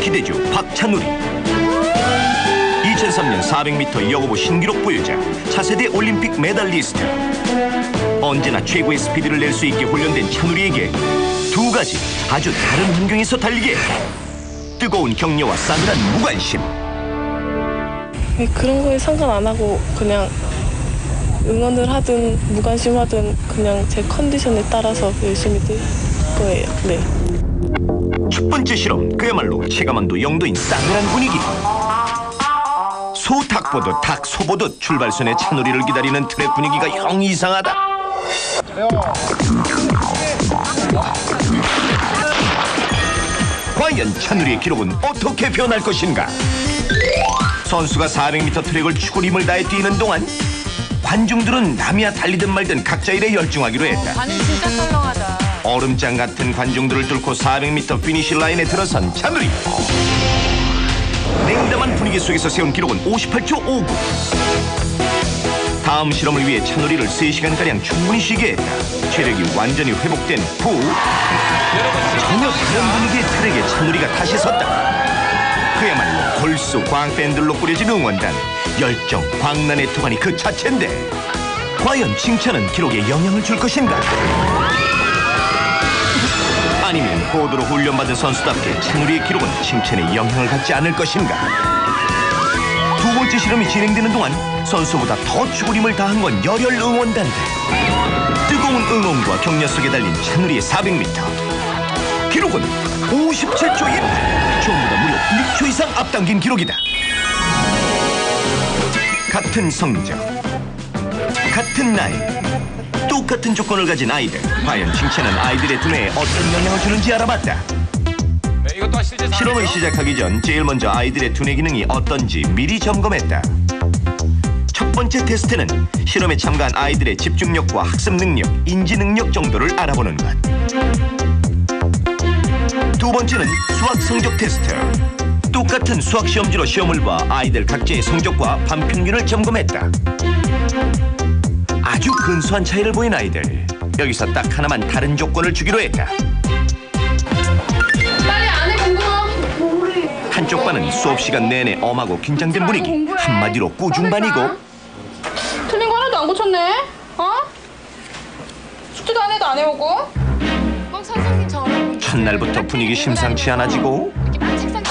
기대주 박찬우리 2003년 400m 여고부 신기록 보유자 차세대 올림픽 메달리스트 언제나 최고의 스피드를 낼 수 있게 훈련된 찬우리에게 두 가지 아주 다른 환경에서 달리게 뜨거운 격려와 싸늘한 무관심 네, 그런 거에 상관 안 하고 그냥 응원을 하든 무관심하든 그냥 제 컨디션에 따라서 열심히 뛸 거예요. 네. 첫 번째 실험 그야말로 체감한도 영도인 싸늘한 분위기. 소탁 보듯 닭 소 보듯 출발선에 찬우리를 기다리는 트랙 분위기가 영 이상하다. 과연 찬우리의 기록은 어떻게 변할 것인가? 선수가 400m 트랙을 힘을 다해 뛰는 동안 관중들은 남이야 달리든 말든 각자 일에 열중하기로 했다. 반응 진짜 썰렁하다. 얼음장 같은 관중들을 뚫고 400m 피니시 라인에 들어선 찬우리. 냉담한 분위기 속에서 세운 기록은 58초 59 다음 실험을 위해 찬우리를 3시간가량 충분히 쉬게 했다 체력이 완전히 회복된 후 전혀 다른 분위기의 트랙에 찬우리가 다시 섰다. 그야말로 골수 광팬들로 꾸려진 응원단 열정, 광란의 토관이 그 자체인데 과연 칭찬은 기록에 영향을 줄 것인가 아니면 고도로 훈련받은 선수답게 찬우리의 기록은 칭찬에 영향을 갖지 않을 것인가? 두 번째 실험이 진행되는 동안 선수보다 더 죽을 힘을 다한 건 열혈 응원단들. 뜨거운 응원과 격려 속에 달린 찬우리의 400m. 기록은 57초 1. 처음보다 무려 1초 이상 앞당긴 기록이다. 같은 성적, 같은 나이, 똑같은 조건을 가진 아이들. 과연 칭찬은 아이들의 두뇌에 어떤 영향을 주는지 알아봤다. 네, 이것도 실제 실험을 시작하기 전 제일 먼저 아이들의 두뇌 기능이 어떤지 미리 점검했다. 첫 번째 테스트는 실험에 참가한 아이들의 집중력과 학습 능력, 인지 능력 정도를 알아보는 것 두 번째는 수학 성적 테스트. 똑같은 수학 시험지로 시험을 봐 아이들 각자의 성적과 반평균을 점검했다 아주 근소한 차이를 보인 아이들. 여기서 딱 하나만 다른 조건을 주기로 했다. 빨리 안해 궁금함. 한쪽 반은 수업 시간 내내 엄하고 긴장된 분위기. 한마디로 꾸중반이고. 틀린 거 하나도 안 고쳤네. 어? 숙제도 안 해도 안 해오고. 꼭 선생님 저랑 첫날부터 분위기 심상치 않아지고. 이렇게 막 책상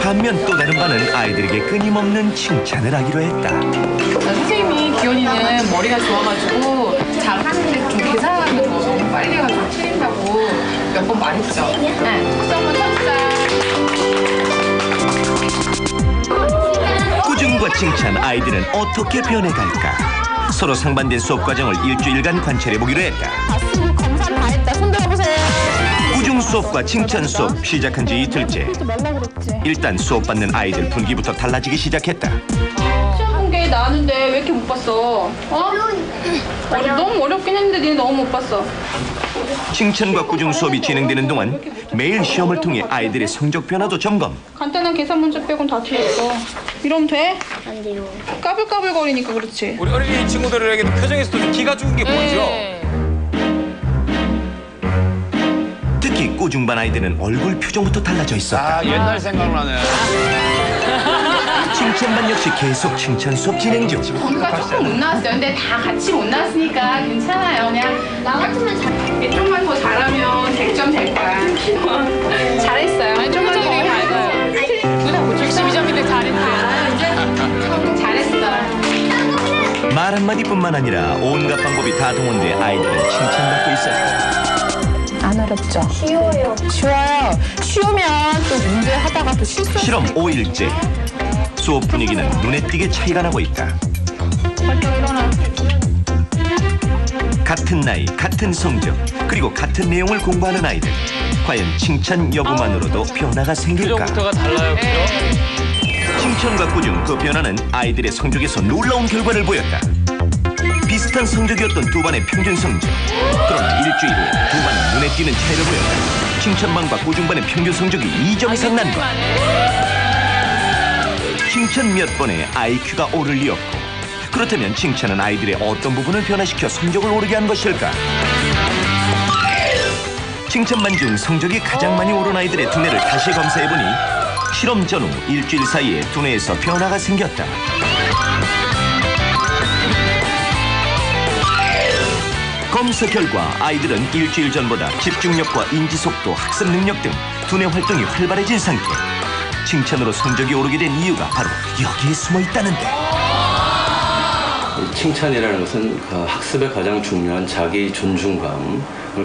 반면 또 다른 반은 아이들에게 끊임없는 칭찬을 하기로 했다. 선생님이 머리가 좋아가지고 잘하는데 좀 계산하는 거 너무 빨리 해가지고 틀린다고 몇 번 말했죠. 네. 박수 한번 쳐주자. 꾸중과 칭찬 아이들은 어떻게 변해갈까 서로 상반된 수업 과정을 일주일간 관찰해보기로 했다 봤으면 검사 다 했다. 손 들어보세요. 꾸중 수업과 칭찬 수업 시작한 지 이틀째. 일단 수업 받는 아이들 분위기부터 달라지기 시작했다 시험 본게 나왔는데 왜 이렇게 못 봤어? 어? 어, 너무 어렵긴 했는데 니네 너무 못 봤어. 칭찬과 꾸중 수업이 진행되는 동안 매일 시험을 통해 아이들의 성적 변화도 점검 간단한 계산 문제 빼곤 다 틀렸어. 이러면 돼? 안 돼요. 까불까불거리니까 그렇지. 우리 어린이 친구들에게도 표정에서도 좀 기가 죽은 게 보이죠? 특히 꾸중반 아이들은 얼굴 표정부터 달라져 있었다 아 옛날 생각나네. 칭찬반 역시 계속 칭찬 수업 진행 중 뭔가 조금 못 나왔어요. 근데 다 같이 못 나왔으니까 괜찮아요. 그냥 나 같으면 잘, 좀만 더 잘하면 100점 될 거야. 잘했어요. 아니, 좀만 더 밝아요. 누나 못 62점인데 잘했대. 잘했어. 말 한마디뿐만 아니라 온갖 방법이 다 동원돼 아이들은 안 어렵죠? 쉬워요. 쉬워요. 쉬우면 또 문제 하다가 또 실수. 실험 5일째 수업 분위기는 눈에 띄게 차이가 나고 있다 같은 나이, 같은 성적, 그리고 같은 내용을 공부하는 아이들 과연 칭찬 여부만으로도 변화가 생길까? 표정부터가 달라요, 그죠? 칭찬과 꾸중 그 변화는 아이들의 성적에서 놀라운 결과를 보였다. 비슷한 성적이었던 두 반의 평균 성적. 그러나 일주일 후 두 반은 눈에 띄는 차이를 보였다. 칭찬반과 꾸중반의 평균 성적이 2점 이상 난 것. 칭찬 몇 번에 IQ가 오를 리었고 그렇다면 칭찬은 아이들의 어떤 부분을 변화시켜 성적을 오르게 한 것일까? 칭찬만 중 성적이 가장 많이 오른 아이들의 두뇌를 다시 검사해보니 실험 전후 일주일 사이에 두뇌에서 변화가 생겼다. 검사 결과 아이들은 일주일 전보다 집중력과 인지속도, 학습 능력 등 두뇌 활동이 활발해진 상태. 칭찬으로 성적이 오르게 된 이유가 바로 여기에 숨어 있다는데. 이 칭찬이라는 것은 그 학습에 가장 중요한 자기 존중감을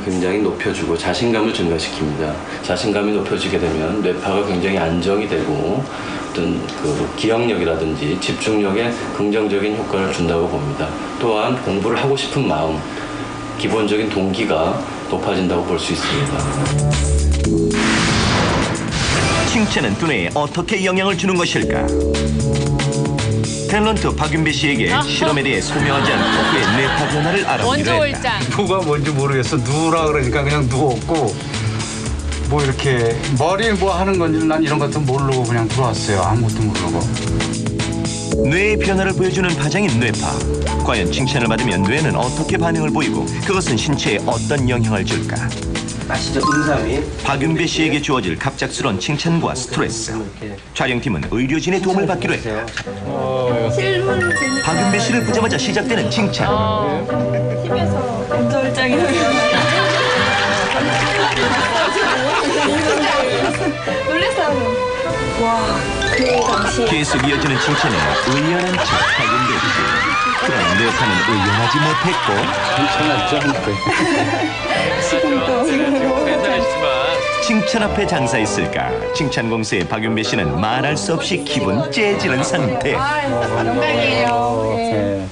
굉장히 높여주고 자신감을 증가시킵니다. 자신감이 높여지게 되면 뇌파가 굉장히 안정이 되고 어떤 그 기억력이라든지 집중력에 긍정적인 효과를 준다고 봅니다. 또한 공부를 하고 싶은 마음, 기본적인 동기가 높아진다고 볼 수 있습니다. 칭찬은 두뇌에 어떻게 영향을 주는 것일까? 탤런트 박윤배 씨에게 실험에 대해 설명하지 않고 그의 뇌파 변화를 알아보기로 했다. 누가 뭔지 모르겠어. 누우라 그러니까 그냥 누웠고 뭐 이렇게 머리 뭐 하는 건지 난 이런 것도 모르고 그냥 들어왔어요. 아무것도 모르고. 뇌의 변화를 보여주는 파장인 뇌파. 과연 칭찬을 받으면 뇌는 어떻게 반응을 보이고 그것은 신체에 어떤 영향을 줄까? 아시죠? 인삼이 박윤배 씨에게 주어질 갑작스런 칭찬과 스트레스. 촬영팀은 의료진의 도움을 받기로 했다. 박윤배 씨를 보자마자 시작되는 칭찬. 계속 이어지는 칭찬에 의연한 척 박윤배 씨. 그러나 뇌파는 의연하지 못했고 괜찮으시지만 칭찬 앞에 장사했을까? 칭찬 공세에 박윤배 씨는 말할 수 없이 기분 째지는 상태. 영광이에요. 네.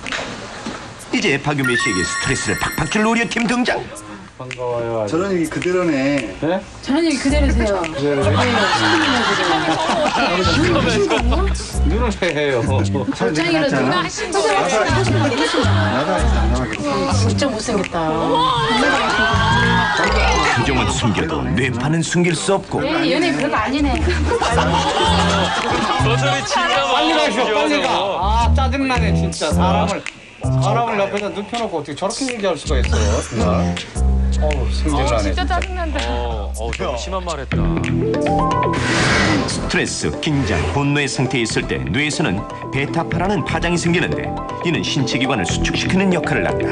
이제 박윤배 씨에게 스트레스를 팍팍 줄 의료팀 등장. 반가워요. 저런 얘기 그대로네. 저는 여기 그대로세요. 눈을 해요. 저희가 누나 하신 거 아직 안 나가겠어. 진짜 못생겼다. 표정은 숨겨도 뇌파는 숨길 수 없고 에이, 연예인 그런 거 아니네. 저 소리 진짜 빨리 가시오, 빨리 가. 아 짜증나네 진짜 사람을 사람을 옆에다 눕혀놓고 어떻게 저렇게 얘기할 수가 있어요? 정말. 어우 승질나네. 진짜. 짜증난다. 어, 어, 심한 말 했다. 스트레스, 긴장, 분노의 상태에 있을 때 뇌에서는 베타파라는 파장이 생기는데 이는 신체 기관을 수축시키는 역할을 한다.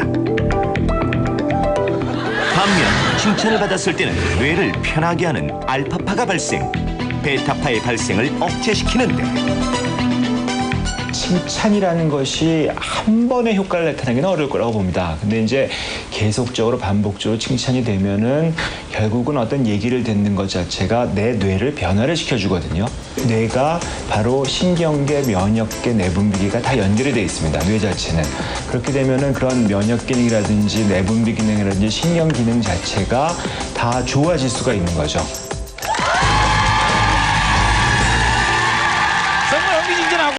반면 칭찬을 받았을 때는 뇌를 편하게 하는 알파파가 발생, 베타파의 발생을 억제시키는데 칭찬이라는 것이 한 번의 효과를 나타내기는 어려울 거라고 봅니다. 근데 이제 계속적으로 반복적으로 칭찬이 되면은 결국은 어떤 얘기를 듣는 것 자체가 내 뇌를 변화를 시켜주거든요. 뇌가 바로 신경계, 면역계, 내분비계가 다 연결이 되어 있습니다. 뇌 자체는. 그렇게 되면은 그런 면역 기능이라든지 내분비 기능이라든지 신경 기능 자체가 다 좋아질 수가 있는 거죠.